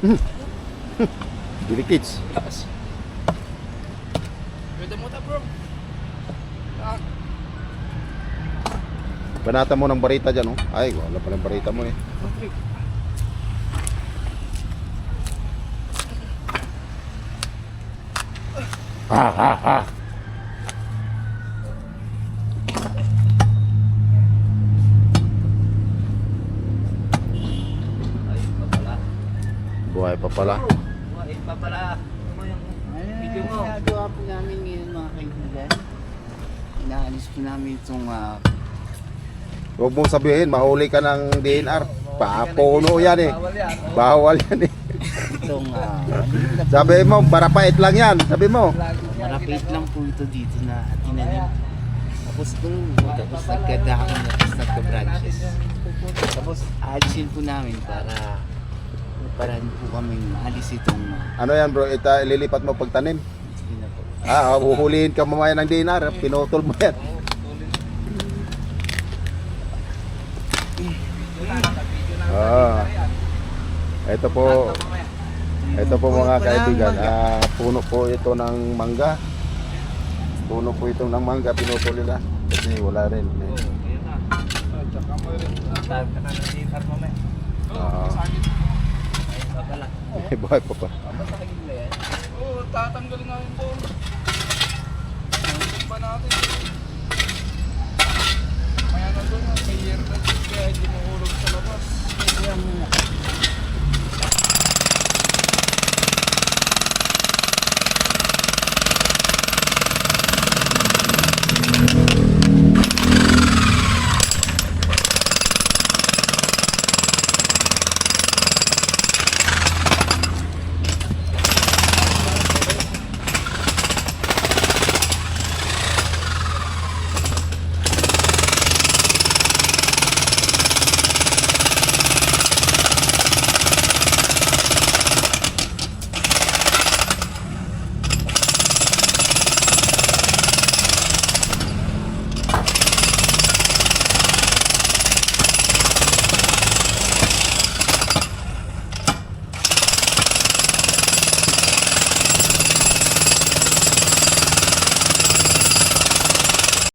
Billy Kids. Yes. Pwede mo ta bro. Ah, Banata mo ng barita dyan, oh. Ay, wala pa ng barita mo eh. Patrick. Ha, ha, ha. Buhay pa pala. Ayun pa pala. Ano yung video mo? Ginagawa po namin ngayon mga kaibigan. Inaalis po namin itong ah, Huwag mong sabihin, mahuli ka ng DNR. Papuno yan eh. Bawal yan. Eh. itong ah, Sabi mo, barapait lang yan. Sabi mo. marapit lang po ito dito na tinanim. Tapos po, tapos nagkadahon na tapos nagka-branches. Tapos aalisin po namin para para po kami alis itong ah, Ano yan bro, ita ililipat mo pagtanim. sige na po. Ah, huhulihin ka mamaya ng DNR. Pinutol mo yan. Ah. Ito po, ito po mga kaibigan, ah, puno po ito ng mangga. Puno po ito ng mangga, pinutol nila. Kasi wala rin. eh. Ayun mo, may. Ah. Pala. Buhay pa pa. Papasakagin mo yan. Oo, tatanggal nga yung natin?